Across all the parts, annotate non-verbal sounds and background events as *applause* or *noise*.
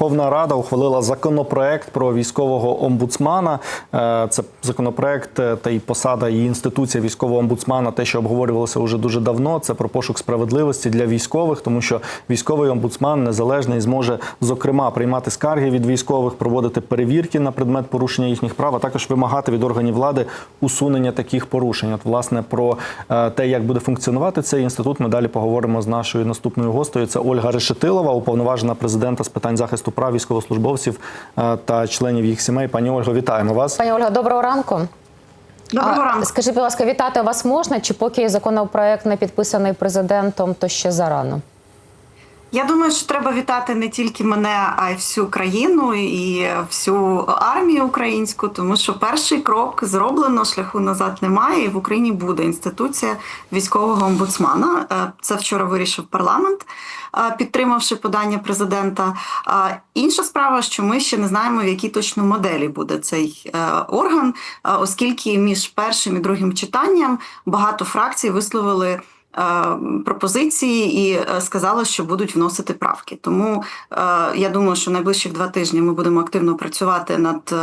Верховна Рада ухвалила законопроект про військового омбудсмана. Е, Це законопроект е, та й посада і інституція військового омбудсмана, те, що обговорювалося вже дуже давно. Це про пошук справедливості для військових, тому що військовий омбудсман незалежний зможе зокрема приймати скарги від військових, проводити перевірки на предмет порушення їхніх прав, а також вимагати від органів влади усунення таких порушень. От власне про е, те, як буде функціонувати цей інститут, ми далі поговоримо з нашою наступною гостею. Це Ольга Решетилова, уповноважена президента з питань захисту прав військовослужбовців е, та членів їх сімей. Пані Ольго, вітаємо вас. Пані Ольга, доброго ранку. Доброго А, ранку. Скажіть, будь ласка, вітати вас можна? Чи поки законопроект не підписаний президентом, то ще зарано? Я думаю, що треба вітати не тільки мене, а й всю країну і всю армію українську, тому що перший крок зроблено, шляху назад немає. І в Україні буде інституція військового омбудсмана. Е, Це вчора вирішив парламент, е, підтримавши подання президента. Інша справа, що ми ще не знаємо, в якій точно моделі буде цей е, орган, е, оскільки між першим і другим читанням багато фракцій висловили. Е, Пропозиції і сказала, що будуть вносити правки. Тому е, я думаю, що найближчих два тижні ми будемо активно працювати над е,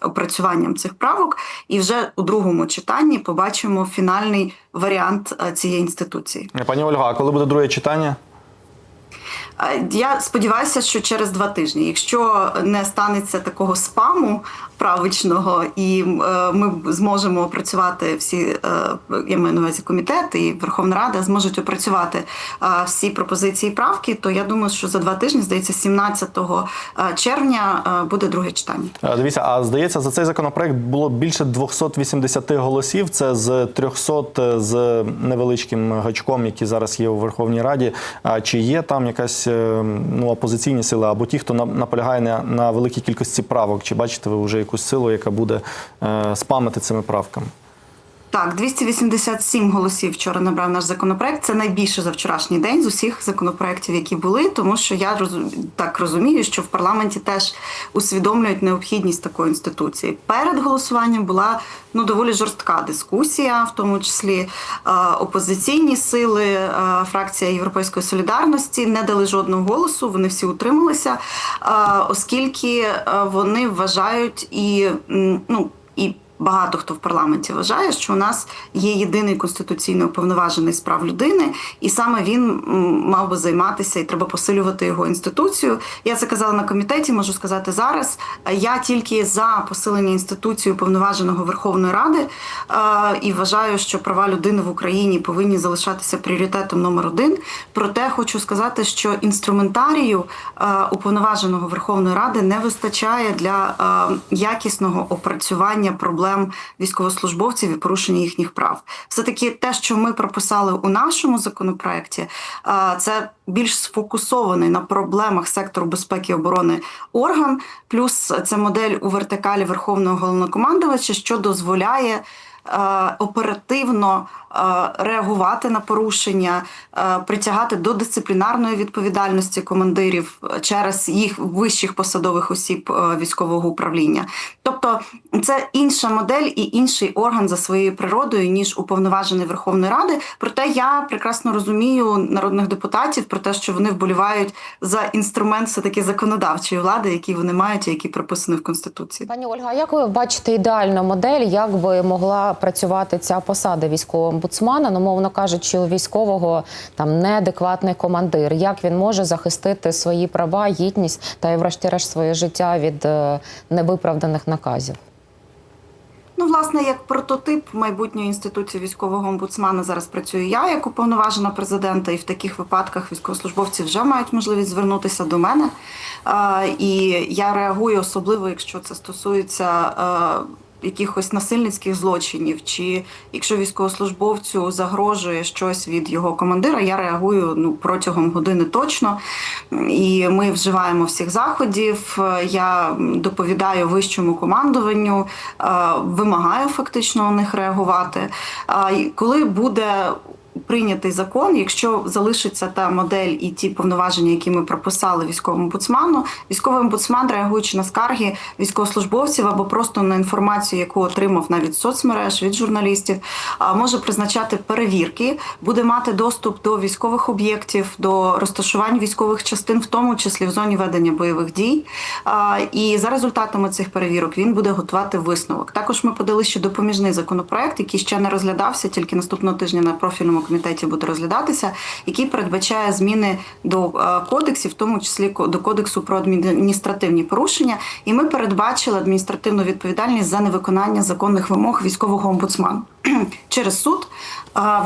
опрацюванням цих правок, і вже у другому читанні побачимо фінальний варіант е, цієї інституції. Пані Ольга, а коли буде друге читання? Я сподіваюся, що через два тижні, якщо не станеться такого спаму правичного, і е, ми зможемо опрацювати всі, е, я маю на увазі комітет і Верховна Рада зможуть опрацювати е, всі пропозиції і правки, то я думаю, що за два тижні, здається, 17 червня буде друге читання. Дивіться, а здається, за цей законопроект було більше 280 голосів. Це з 300 з невеличким гачком, які зараз є у Верховній Раді. А чи є там якась е, ну опозиційні сили або ті, хто на- наполягає на, на великій кількості правок? Чи бачите ви вже якусь силу, яка буде е, спамити цими правками? Так, 287 голосів вчора набрав наш законопроект. Це найбільше за вчорашній день з усіх законопроєктів, які були, тому що я так розумію, що в парламенті теж усвідомлюють необхідність такої інституції. Перед голосуванням була ну доволі жорстка дискусія, в тому числі е, опозиційні сили, е, фракція Європейської солідарності не дали жодного голосу. Вони всі утрималися, е, оскільки вони вважають і ну. Багато хто в парламенті вважає, що у нас є єдиний конституційно уповноважений з прав людини, і саме він мав би займатися і треба посилювати його інституцію. Я це казала на комітеті, можу сказати зараз. Я тільки за посилення інституції уповноваженого Верховної Ради е, і вважаю, що права людини в Україні повинні залишатися пріоритетом номер один. Проте хочу сказати, що інструментарію е, уповноваженого Верховної Ради не вистачає для е, якісного опрацювання проблем військовослужбовців і порушення їхніх прав. Все таки, те, що ми прописали у нашому законопроекті, е, це більш сфокусований на проблемах сектору безпеки і оборони орган, плюс це модель у вертикалі верховного головнокомандувача, що дозволяє. Е, Оперативно е, реагувати на порушення, е, притягати до дисциплінарної відповідальності командирів через їх вищих посадових осіб військового управління. Тобто це інша модель і інший орган за своєю природою ніж уповноважений Верховної Ради. Проте я прекрасно розумію народних депутатів про те, що вони вболівають за інструмент все таки законодавчої влади, який вони мають, і який прописаний в конституції. Пані Ольга, а як ви бачите ідеальну модель, як би могла працювати ця посада військового омбудсмана? Ну, мовно кажучи, у військового там неадекватний командир. Як він може захистити свої права, гідність та й, врешті-решт, своє життя від е, невиправданих наказів? Ну, власне, як прототип майбутньої інституції військового омбудсмана зараз працюю я як уповноважена президента, і в таких випадках військовослужбовці вже мають можливість звернутися до мене. Е, І я реагую особливо, якщо це стосується. Якихось насильницьких злочинів, чи якщо військовослужбовцю загрожує щось від його командира, я реагую ну протягом години точно. І ми вживаємо всіх заходів. Я доповідаю вищому командуванню, е, вимагаю фактично у них реагувати. Коли буде прийнятий закон, якщо залишиться та модель і ті повноваження, які ми прописали військовому омбудсману, військовий омбудсман, реагуючи на скарги військовослужбовців або просто на інформацію, яку отримав навіть соцмереж від журналістів, може призначати перевірки, буде мати доступ до військових об'єктів, до розташувань військових частин, в тому числі в зоні ведення бойових дій. І за результатами цих перевірок він буде готувати висновок. Також ми подали ще допоміжний законопроект, який ще не розглядався, тільки наступного тижня на профільному комітеті буде розглядатися, який передбачає зміни до е, кодексів, в тому числі до кодексу про адміністративні порушення. І ми передбачили адміністративну відповідальність за невиконання законних вимог військового омбудсману. *clears throat* Через суд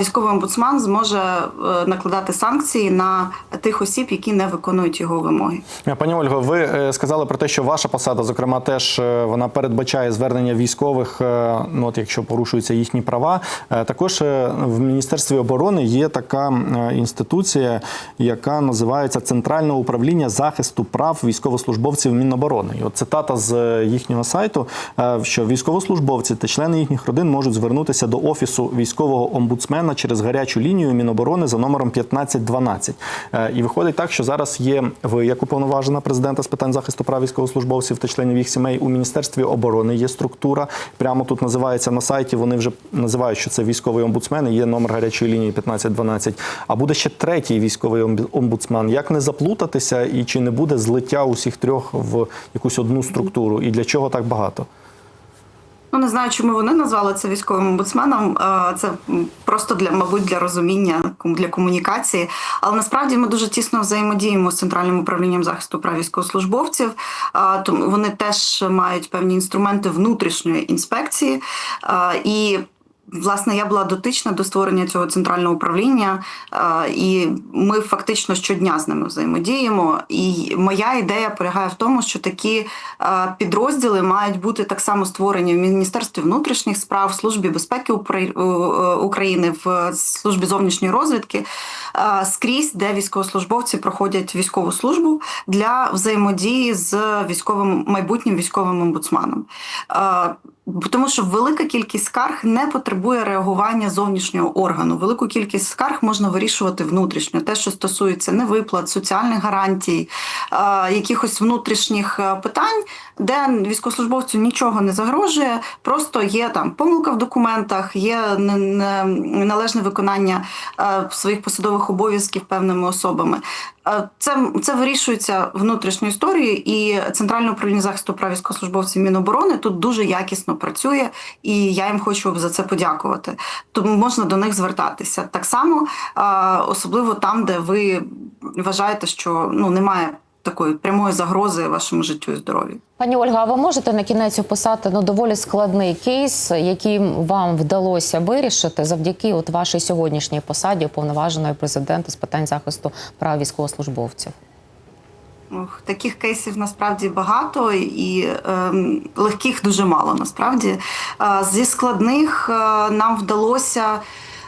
військовий омбудсман зможе е, накладати санкції на тих осіб, які не виконують його вимоги. Пані Ольго, ви е, сказали про те, що ваша посада, зокрема, теж е, вона передбачає звернення військових, ну от якщо порушуються їхні права. Також в Міністерстві оборони є така інституція, яка називається Центральне управління захисту прав військовослужбовців Міноборони. І от цитата з їхнього сайту, що військовослужбовці та члени їхніх родин можуть звернутися до офісу військового омбудсмена через гарячу лінію Міноборони за номером 1512. Е, І виходить так, що зараз є ви як уповноважена президента з питань захисту прав військовослужбовців та членів їх сімей у міністерстві оборони. Є структура. Прямо тут називається на сайті. Вони вже називають, що це військовий омбудсмен. і Є номер гарячої лінії 1512. А буде ще третій військовий омбудсмен. Як не заплутатися і чи не буде злиття усіх трьох в якусь одну структуру? І для чого так багато? Ну не знаю, чому вони назвали це військовим омбудсменом. Е, Це просто для, мабуть, для розуміння, для комунікації. Але насправді ми дуже тісно взаємодіємо з центральним управлінням захисту прав військовослужбовців. Е, Тому вони теж мають певні інструменти внутрішньої інспекції Е, і. Власне, я була дотична до створення цього центрального управління, е, і ми фактично щодня з ними взаємодіємо. І моя ідея полягає в тому, що такі е, підрозділи мають бути так само створені в Міністерстві внутрішніх справ, в службі безпеки е, України, в службі зовнішньої розвідки, скрізь, де військовослужбовці проходять військову службу для взаємодії з військовим майбутнім військовим омбудсманом. Тому що велика кількість скарг не потребує реагування зовнішнього органу. Велику кількість скарг можна вирішувати внутрішньо. Те, що стосується невиплат, соціальних гарантій, якихось внутрішніх е, питань, де військовослужбовцю нічого не загрожує, просто є там помилка в документах, є не- не- неналежне виконання е, своїх посадових обов'язків певними особами. Це, це вирішується внутрішньою історією, і Центральне управління захисту прав військовослужбовців Міноборони тут дуже якісно працює, і я їм хочу за це подякувати. Тому можна до них звертатися так само, особливо там, де ви вважаєте, що ну немає такої прямої загрози вашому життю і здоров'ю. Пані Ольга, а ви можете на кінець описати ну доволі складний кейс, який вам вдалося вирішити завдяки от вашій сьогоднішній посаді уповноваженої президента з питань захисту прав військовослужбовців? Ох, таких кейсів насправді багато і ем, легких дуже мало. Насправді Е, зі складних е, нам вдалося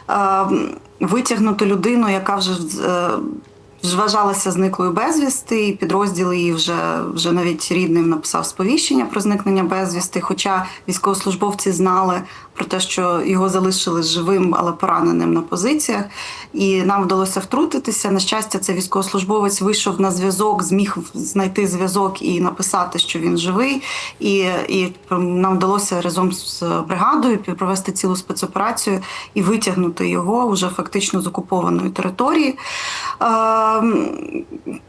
ем, витягнути людину, яка вже е, вже вважалася зниклою безвісти, і підрозділ її вже, вже навіть рідним написав сповіщення про зникнення безвісти. Хоча військовослужбовці знали про те, що його залишили живим, але пораненим на позиціях. І нам вдалося втрутитися. На щастя, цей військовослужбовець вийшов на зв'язок, зміг знайти зв'язок і написати, що він живий. І, і нам вдалося разом з бригадою провести цілу спецоперацію і витягнути його вже фактично з окупованої території. Ем,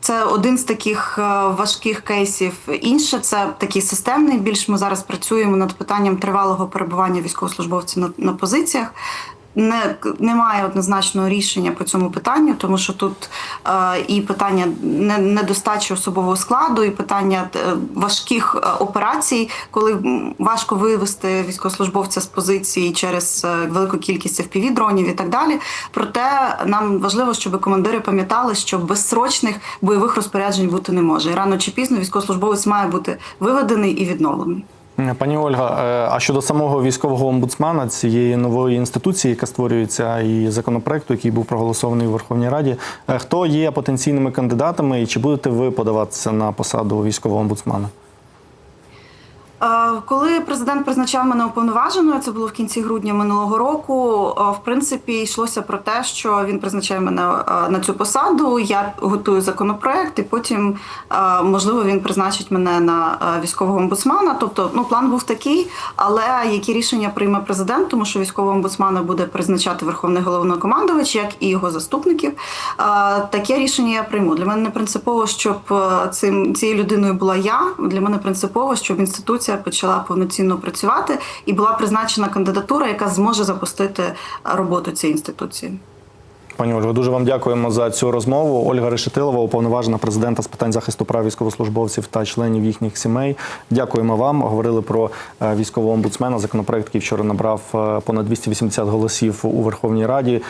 Це один з таких е, важких кейсів. Інше це такий системний. Більш ми зараз працюємо над питанням тривалого перебування військовослужбовців на, на позиціях. Не, немає однозначного рішення по цьому питанню, тому що тут е, і питання недостачі особового складу, і питання е, важких е, операцій, коли важко вивести військовослужбовця з позиції через е, велику кількість fpv дронів і так далі. Проте нам важливо, щоб командири пам'ятали, що безсрочних бойових розпоряджень бути не може. І рано чи пізно військовослужбовець має бути виведений і відновлений. Пані Ольга, е, а щодо самого військового омбудсмана, цієї нової інституції, яка створюється, і законопроекту, який був проголосований у Верховній Раді, е, хто є потенційними кандидатами, і чи будете ви подаватися на посаду військового омбудсмана? Е, Коли президент призначав мене уповноваженою, це було в кінці грудня минулого року. е, В принципі, йшлося про те, що він призначає мене е, на цю посаду. Я готую законопроект, і потім можливо він призначить мене на військового омбудсмана. Тобто, ну план був такий, але які рішення прийме президент, тому що військового омбудсмана буде призначати верховний головнокомандувач, як і його заступників. Таке рішення я прийму. Для мене не принципово, щоб цим цією людиною була я. Для мене принципово, щоб інституція почала повноцінно працювати і була призначена кандидатура, яка зможе запустити роботу цієї інституції. Пані Ольго, дуже вам дякуємо за цю розмову. Ольга Решетилова, уповноважена президента з питань захисту прав військовослужбовців та членів їхніх сімей. Дякуємо вам. Говорили про е, військового омбудсмена. Законопроект, який вчора набрав е, понад 280 голосів у Верховній Раді.